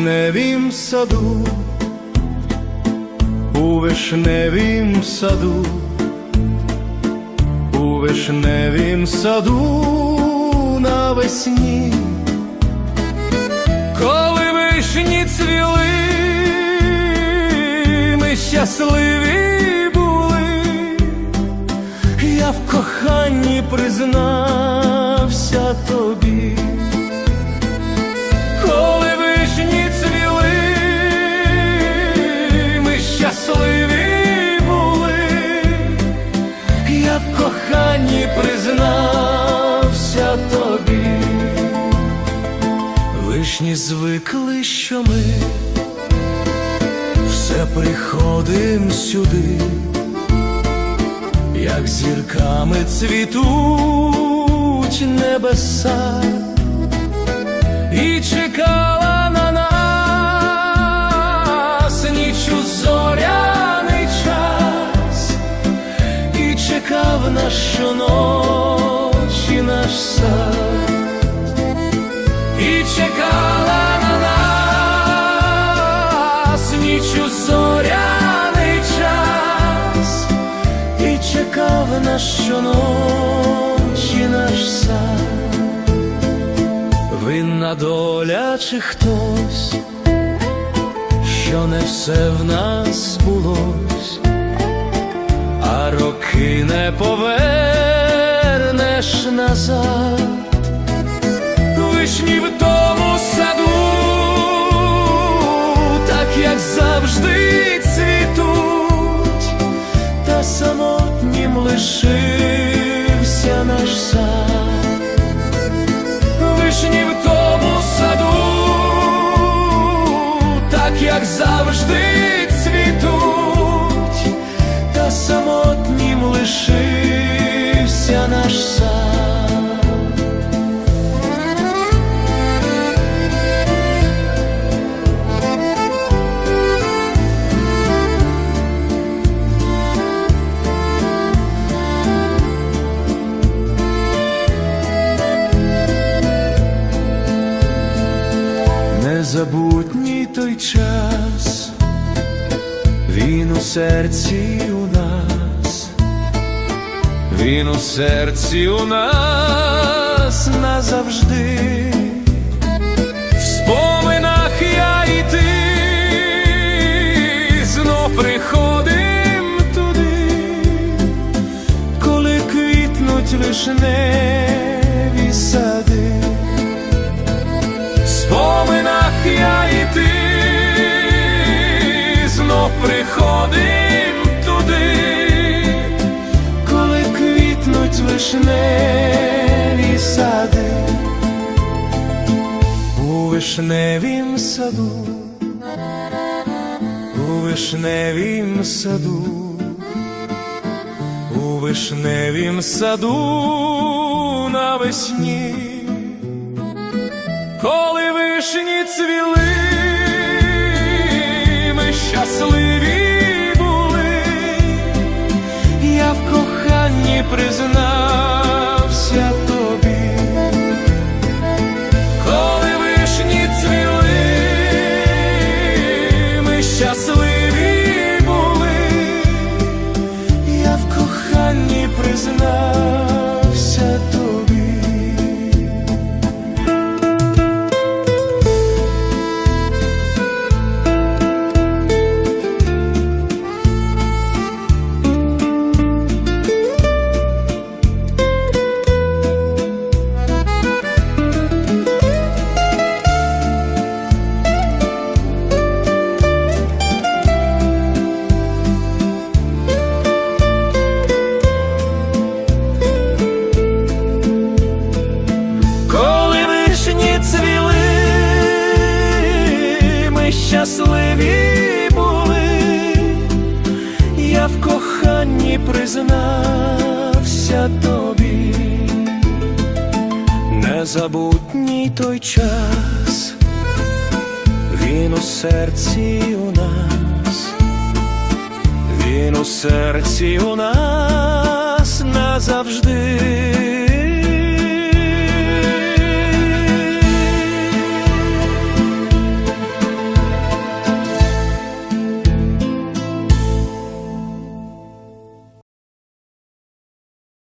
вишневім саду, у вишневім саду, у вишневім саду навесні, коли вишні цвіли, ми щасливі були, я в коханні признався тобі. Коли вишні цвіли, ми щасливі були, я в коханні признався тобі. Вишні звикли, що ми все приходим сюди, як зірками цвітуть небеса. І чекала на щоночі наш сад, і чекала на нас ніч у зоряний час, і чекав на щоночі наш сад. Винна доля чи хтось, що не все в нас збулось, роки не повернеш назад, вишні в тому саду, так як завжди цвітуть, та самотнім лишився наш сад. Вишні в тому саду, так як завжди цвітуть, та самотнім лишився наш сад. Незабутній той час, він у серці у нас, він у серці у нас назавжди, в споминах я і ти. Приходим туди, коли квітнуть вишневі сади. В споминах я і ти. Знов приходим вишневім саду, у вишневім саду, у вишневім саду навесні. Коли вишні цвіли, ми щасливі були, я в коханні признався щасливі признався тобі, незабутній той час, він у серці у нас, він у серці у нас назавжди.